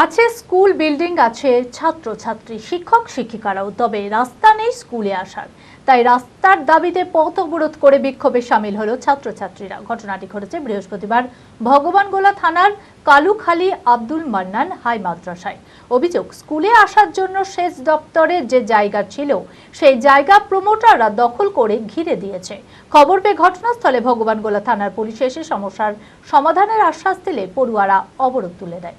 আছে school building, আছে ছাত্রছাত্রী, শিক্ষক, শিক্ষিকারাও, তবে রাস্তা নেই স্কুলে আসার। তাই রাস্তার দাবিতে পথ অবরোধ করে বিক্ষোভে সামিল হলো ছাত্রছাত্রীরা। ঘটনাটি ঘটেছে বৃহস্পতিবার ভগবানগোলা থানার কালুখালী আব্দুল মান্নান হাই মাদ্রাসায়। অভিযোগ, স্কুলে আসার জন্য সেচ দপ্তরে যে জায়গা ছিল, সেই জায়গা প্রমোটাররা দখল করে ঘিরে দিয়েছে। খবর পেয়ে ঘটনাস্থলে ভগবানগোলা থানার পুলিশ এসে সমস্যার সমাধানের আশ্বাস দিলে পড়ুয়ারা অবরোধ তুলে দেয়।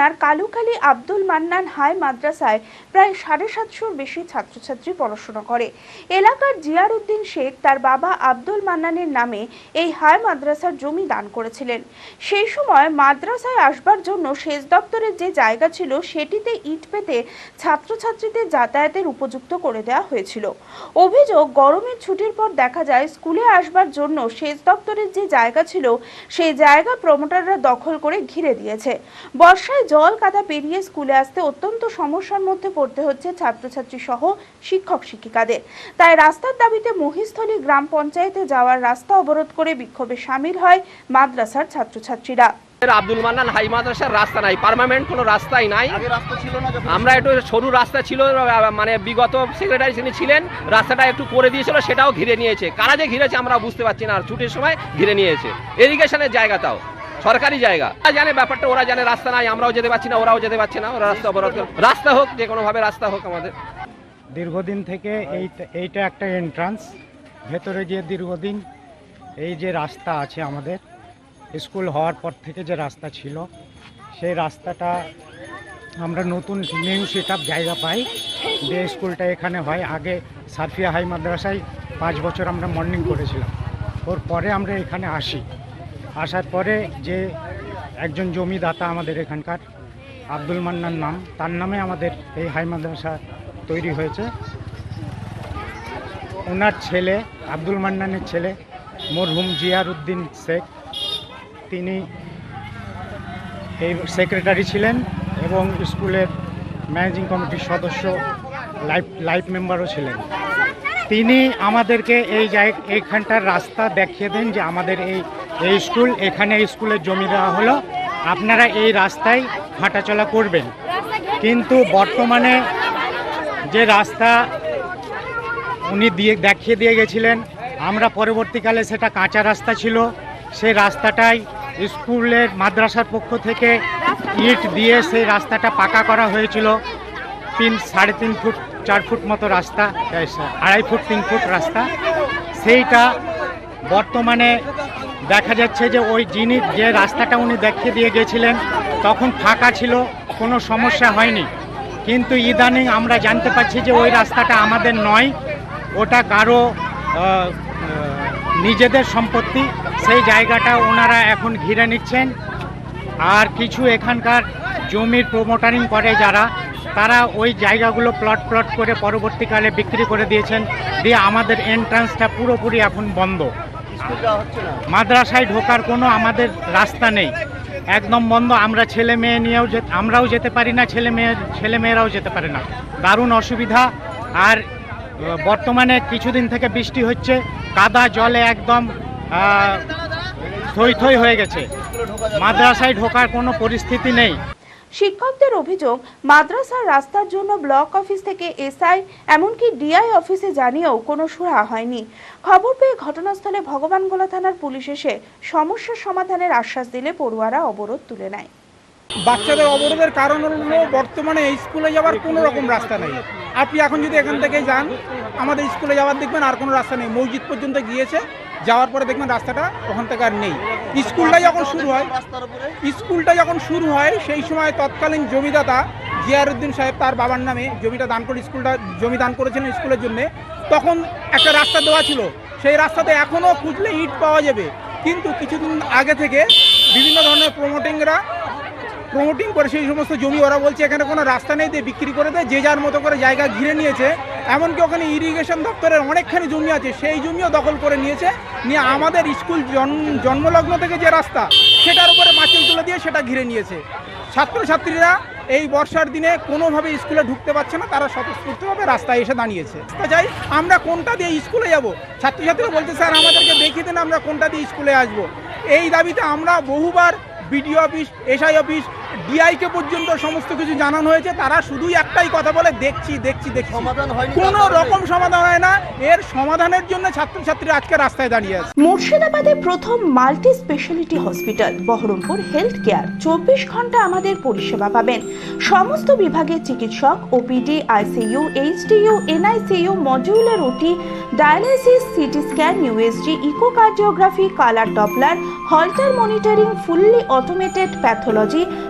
থানার কালুখালী আব্দুল মান্নান হাই মাদ্রাসায় প্রায় সাড়ে সাতশোর বেশি ছাত্রছাত্রী পড়াশোনা করে। এলাকার জিয়ার উদ্দিন শেখ তার বাবা আব্দুল মান্নানের নামে এই হাই মাদ্রাসার জমি দান করেছিলেন। সেই সময় মাদ্রাসায় আসবার জন্য সেচ দপ্তরের যে জায়গা ছিল সেটিতে ইট পেতে ছাত্রছাত্রীদের যাতায়াতের উপযুক্ত করে দেওয়া হয়েছিল। অভিযোগ, গরমের ছুটির পর দেখা যায় স্কুলে আসবার জন্য সেচ দপ্তরের যে জায়গা ছিল, সেই জায়গা প্রমোটাররা দখল করে ঘিরে দিয়েছে। বর্ষায় জল কাদা পেরিয়ে স্কুলে আসতে অত্যন্ত সমস্যার মধ্যে পড়তে হচ্ছে ছাত্রছাত্রী সহ শিক্ষক শিক্ষিকাদের। তাই রাস্তার দাবিতে মহিস্থলী গ্রাম পঞ্চায়েতে যাওয়ার রাস্তা অবরোধ করে বিক্ষোভে সামিল হয় মাদ্রাসার ছাত্রছাত্রীরা। আব্দুল মান্নান হাই মাদ্রাসার রাস্তা নাই পার্মানেন্ট কোনো রাস্তাই নাই। আমরা একটু সরু রাস্তা ছিল মানে বিগত সেক্রেটারি যিনি ছিলেন রাস্তাটা একটু করে দিয়েছিল সেটাও ঘিরে নিয়েছে। কারা যে ঘিরেছে আমরা বুঝতে পারছি না আর ছুটির সময় ঘিরে নিয়েছে। এরিগেশনের জায়গাটাও সরকারি জায়গা। জানে ব্যাপারটা, ওরা জানে রাস্তা নাই, আমরাও যেতে পারছি না, ওরাও যেতে পারছে না, ওরা রাস্তা অবরোধ রাস্তা হোক, যে কোনোভাবে রাস্তা হোক আমাদের। দীর্ঘদিন থেকে এই এইটা একটা এন্ট্রান্স ভেতরে যে দীর্ঘদিন এই যে রাস্তা আছে আমাদের, স্কুল হওয়ার পর থেকে যে রাস্তা ছিল, সেই রাস্তাটা আমরা নতুন নিউ সেট জায়গা পাই। যে স্কুলটা এখানে হয়, আগে সারফিয়া হাই মাদ্রাসায় পাঁচ বছর আমরা মর্নিং করেছিলাম। ওর পরে আমরা এখানে আসি। আসার পরে যে একজন জমিদাতা আমাদের এখানকার, আব্দুল মান্নার নাম, তার নামে আমাদের এই হাই মাদ্রাসা তৈরি হয়েছে। ওনার ছেলে, আব্দুল মান্নানের ছেলে, মরহুম জিয়ার উদ্দিন শেখ, তিনি এই সেক্রেটারি ছিলেন এবং স্কুলের ম্যানেজিং কমিটির সদস্য, লাইফ লাইফ মেম্বারও ছিলেন। তিনি আমাদেরকে এই জায়গা এইখানটার রাস্তা দেখিয়ে দেন যে আমাদের এই এই স্কুল, এখানে স্কুলের জমি দেওয়া হলো। আপনারা এই রাস্তায় হাঁটাচলা করবেন। কিন্তু বর্তমানে যে রাস্তা উনি দিয়ে, দেখিয়ে দিয়ে গেছিলেন, আমরা পরবর্তীকালে সেটা কাঁচা রাস্তা ছিল। সেই রাস্তাটাই স্কুলের মাদ্রাসার পক্ষ থেকে ইট দিয়ে সেই রাস্তাটা পাকা করা হয়েছিল। তিন, সাড়ে তিন ফুট, চার ফুট মতো রাস্তা, আড়াই ফুট, তিন ফুট রাস্তা। সেইটা বর্তমানে দেখা যাচ্ছে যে ওই যিনি যে রাস্তাটা উনি দেখিয়ে দিয়ে গেছিলেন, তখন ফাঁকা ছিল, কোনো সমস্যা হয়নি। কিন্তু ইদানিং আমরা জানতে পারছি যে ওই রাস্তাটা আমাদের নয়, ওটা কারও নিজেদের সম্পত্তি। সেই জায়গাটা ওনারা এখন ঘিরে নিচ্ছেন। আর কিছু এখানকার জমির প্রমোটারিং করে যারা, তারা ওই জায়গাগুলো প্লট প্লট করে পরবর্তীকালে বিক্রি করে দিয়েছেন। দিয়ে আমাদের এন্ট্রান্সটা পুরোপুরি এখন বন্ধ। মাদ্রাসায় ঢোকার কোনো আমাদের রাস্তা নেই। একদম বন্ধ, আমরা ছেলে মেয়ে নিয়েও যে আমরাও যেতে পারি না, ছেলে মেয়ে ছেলে মেয়েরাও যেতে পারে না। দারুণ অসুবিধা। আর বর্তমানে কিছুদিন থেকে বৃষ্টি হচ্ছে, কাদা জলে একদম থই থই হয়ে গেছে। মাদ্রাসায় ঢোকার কোনো পরিস্থিতি নেই। শিক্ষকদের অভিযোগ, মাদ্রাসার রাস্তার জন্য ব্লক অফিস থেকে এসআই, এমনকি ডিআই অফিসে জানিয়েও কোনো সুরা হয়নি। খবর পেয়ে ঘটনাস্থলে ভগবানগোলা থানার পুলিশ এসে সমস্যার সমাধানের আশ্বাস দিলে পড়ুয়ারা অবরোধ তুলে নেয়। বাচ্চাদের অবরোধের কারণ হলো বর্তমানে স্কুলে যাওয়ার কোনো রকম রাস্তা নেই। আপনি এখন যদি এখান থেকে যান, আমাদের স্কুলে যাওয়ার দেখবেন আর কোনো রাস্তা নেই। মসজিদ পর্যন্ত গিয়েছে যাওয়ার পরে দেখবেন রাস্তাটা ওখান থেকে আর নেই। স্কুলটা যখন শুরু হয়, স্কুলটা যখন শুরু হয়, সেই সময় তৎকালীন জমিদাতা জিয়ারউদ্দিন সাহেব, তার বাবার নামে জমিটা দান করে, স্কুলটা জমি দান করেছিলেন স্কুলের জন্যে, তখন একটা রাস্তা দেওয়া ছিল। সেই রাস্তাতে এখনও খুঁজলে ইট পাওয়া যাবে। কিন্তু কিছুদিন আগে থেকে বিভিন্ন ধরনের প্রমোটিংরা প্রমোটিং করে সেই সমস্ত জমি ওরা বলছে এখানে কোনো রাস্তা নেই, দিয়ে বিক্রি করে দেয়, যে যার মতো করে জায়গা ঘিরে নিয়েছে। এমনকি ওখানে ইরিগেশন দপ্তরের অনেকখানি জমি আছে, সেই জমিও দখল করে নিয়েছে। নিয়ে আমাদের স্কুল জন- জন্মলগ্ন থেকে যে রাস্তা, সেটার উপরে মাচিল তুলে দিয়ে সেটা ঘিরে নিয়েছে। ছাত্রছাত্রীরা এই বর্ষার দিনে কোনোভাবে স্কুলে ঢুকতে পারছে না, তারা স্বতঃস্ফূর্তভাবে রাস্তায় এসে দাঁড়িয়েছে। চাই আমরা কোনটা দিয়ে স্কুলে যাব? ছাত্রছাত্রীরা বলছে, স্যার, আমাদেরকে দেখিয়ে দেন, আমরা কোনটা দিয়ে স্কুলে আসব? এই দাবিতে আমরা বহুবার বিডিও অফিস, এসআই অফিস ডিআইকে পর্যন্ত সমস্ত কিছু জানানো হয়েছে। তারা শুধুই একটাই কথা বলে দেখছি দেখছি দেখছি। কোনো রকম সমাধান হয় না। এর সমাধানের জন্য ছাত্রছাত্রীরা আজকে রাস্তায় দাঁড়িয়ে আছে। মুর্শিদাবাদে প্রথম multi speciality hospital Baharampur health care চব্বিশ ঘণ্টা আমাদের পরিষেবা পাবেন। সমস্ত বিভাগের চিকিৎসক OPD ICU HDU NICU modular OT dialysis CT scan USG echocardiography colour doppler holter monitoring fully automated pathology